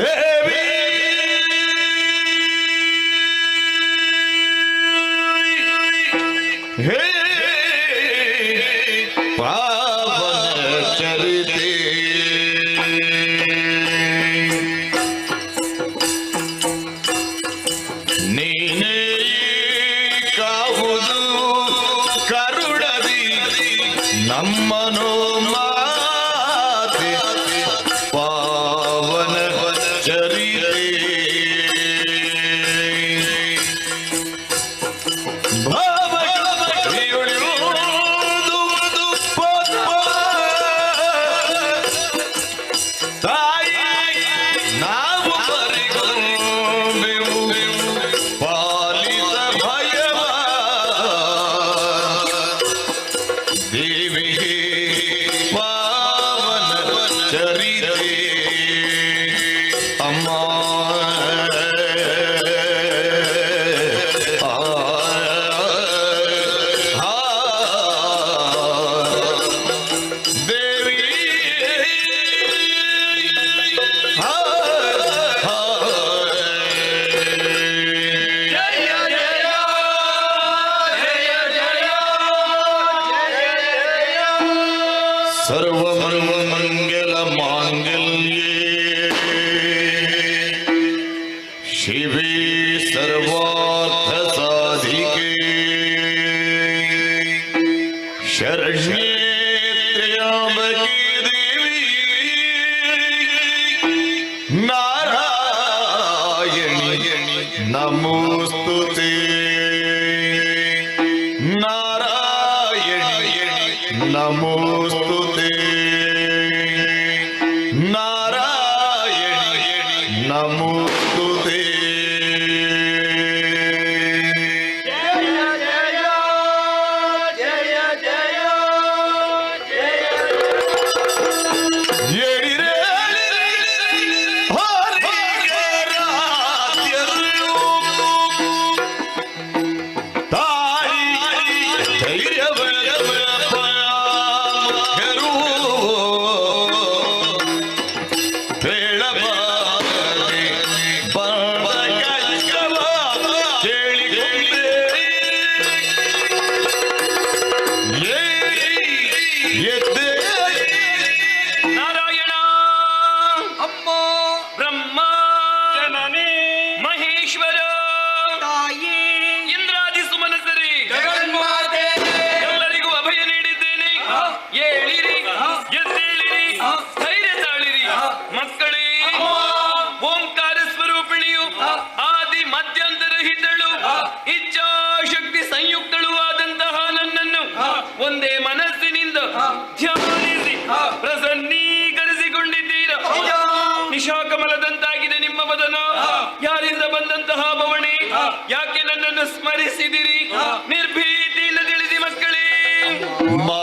Hey! నారాయణి నమోస్తు నారాయణి నమోస్తు నారాయణి నమోస్తు Yeah! My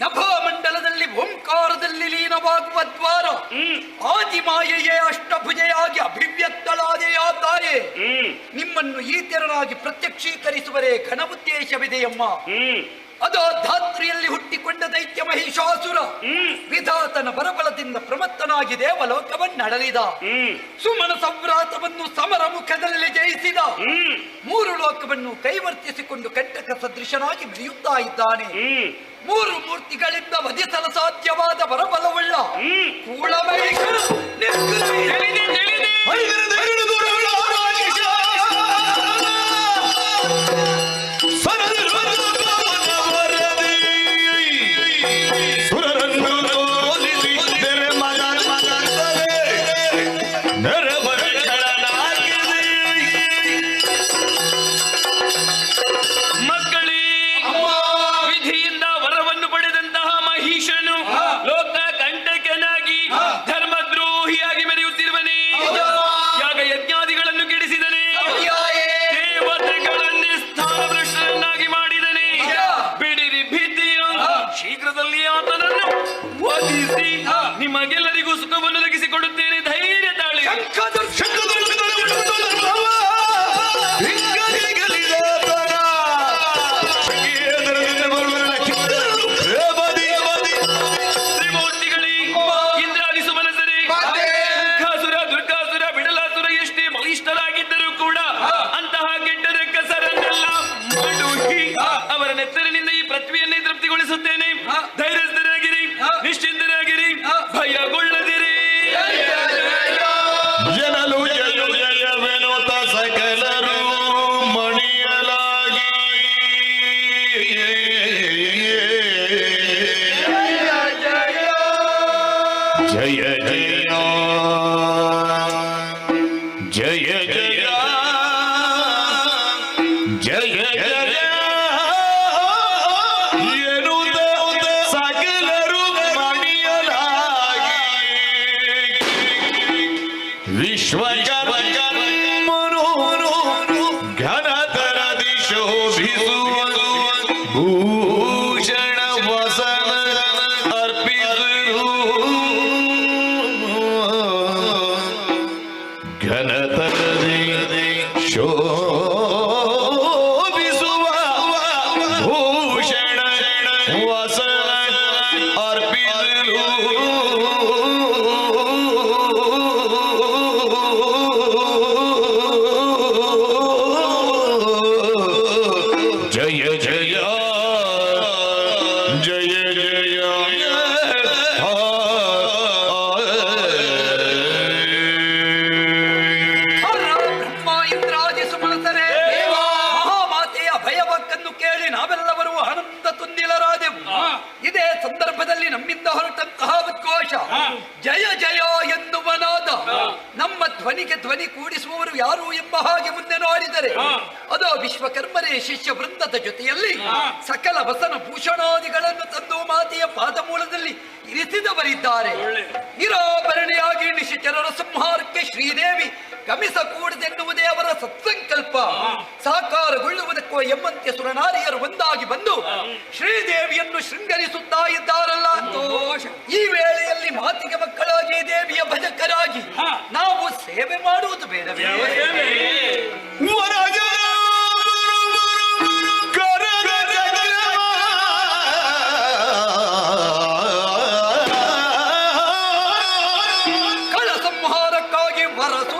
ನಭ ಮಂಡಲದಲ್ಲಿ ಓಂಕಾರದಲ್ಲಿ ಲೀನವಾಗುವ ದ್ವಾರ. ಆದಿಮಾಯೆಯೇ ಅಷ್ಟಭುಜೆಯಾಗಿ ಅಭಿವ್ಯಕ್ತಳಾದೆಯಾ ತಾಯೆ ನಿಮ್ಮನ್ನು ಈ ತೆರನಾಗಿ ಪ್ರತ್ಯಕ್ಷೀಕರಿಸುವರೇ ಘನಉದ್ದೇಶವಿದೆಯಮ್ಮ ಅದು ಧಾತ್ರಿಯಲ್ಲಿ ಹುಟ್ಟಿಕೊಂಡ ದೈತ್ಯ ಮಹಿಷಾಸುರ. ವಿಧಾತನ ಬರಬಲದಿಂದ ಪ್ರಮತ್ತನಾಗಿ ದೇವಲೋಕವನ್ನಡಲಿದ. ಸುಮನ ಸಂವ್ರಾತವನ್ನು ಸಮರ ಮುಖದಲ್ಲಿ ಜಯಿಸಿದ. ಮೂರು ಲೋಕವನ್ನು ಕೈವರ್ತಿಸಿಕೊಂಡು ಕಂಟಕ ಸದೃಶನಾಗಿ ಬೆಳೆಯುತ್ತಾ ಇದ್ದಾನೆ. ಮೂರು ಮೂರ್ತಿಗಳಿಂದ ವಧಿಸಲು ಸಾಧ್ಯವಾದ ಬರಬಲವುಳ್ಳ ಕೂಳಮೈ ವಿಶ್ವಕರ್ಮನು ಘನತರದಿ ಶೋಭಿಸುವ ಭೂಷಣ ವಸನ ಅರ್ಪಿಸಿರು ಘನತರದಿ ಶೋ ಭೂಷಣ ವಸನ ಅರ್ಪಿಸಿರು ವಿಶ್ವಕರ್ಮರೇ ಶಿಷ್ಯ ವೃಂದದ ಜೊತೆಯಲ್ಲಿ ಸಕಲ ವಸನ ಭೂಷಣಾದಿಗಳನ್ನು ತಂದು ಮಾತೆಯ ಪಾದಮೂಲದಲ್ಲಿ ಇರಿಸಿದವರಿದ್ದಾರೆ. ನಿರಾಭರಣೆಯಾಗಿ ನಿಶಿಚರರ ಸಂಹಾರಕ್ಕೆ ಶ್ರೀದೇವಿ ಗಮಿಸಕೂಡದೆನ್ನುವುದೇ ಅವರ ಸತ್ಸಂಕಲ್ಪ. ಸಾಕಾರಗೊಳ್ಳುವುದಕ್ಕೋ ಎಂಬಂತೆ ಸುರನಾರಿಯರು ಒಂದಾಗಿ ಬಂದು ಶ್ರೀದೇವಿಯನ್ನು ಶೃಂಗರಿಸುತ್ತಾ ಇದ್ದಾರಲ್ಲ? ಈ ವೇಳೆಯಲ್ಲಿ ಮಾತಿಗೆ ಮಕ್ಕಳಾಗಿ ದೇವಿಯ ಭಜಕರಾಗಿ ನಾವು ಸೇವೆ ಮಾಡುವುದು ಬೇಡವೇ? संहारे मरसु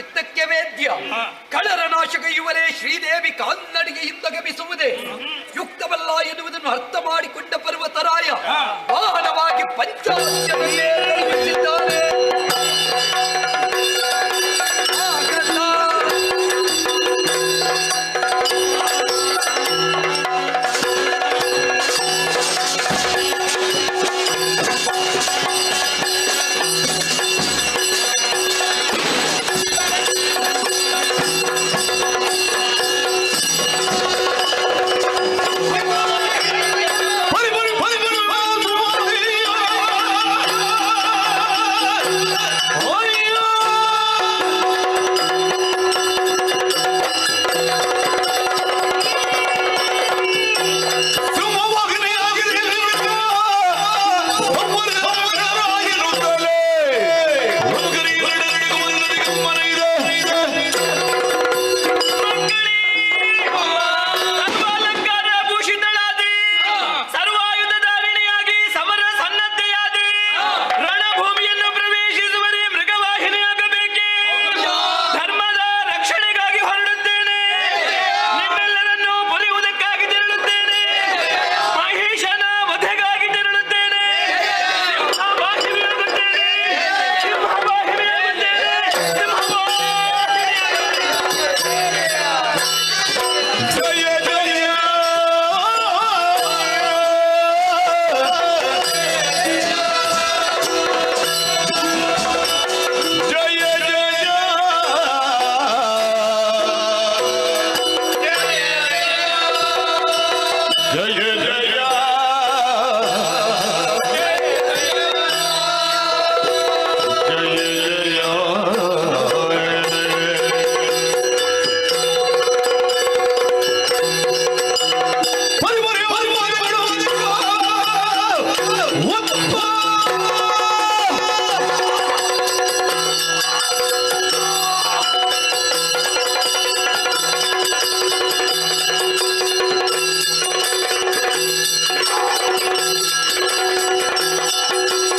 ಚಿತ್ತಕ್ಕೆ ವೇದ್ಯ. ಕಳರ ನಾಶಕ ಇವರೇ ಶ್ರೀದೇವಿ ಕಾಲ್ನಡಿಗೆಯಿಂದ ಗಮಿಸುವುದೇ. ಯುಕ್ತವಲ್ಲ ಎನ್ನುವುದನ್ನು ಅರ್ಥ ಮಾಡಿಕೊಂಡ ಪರ್ವತರಾಯ. ವಾಹನವಾಗಿ ಪಂಚಾಲ は。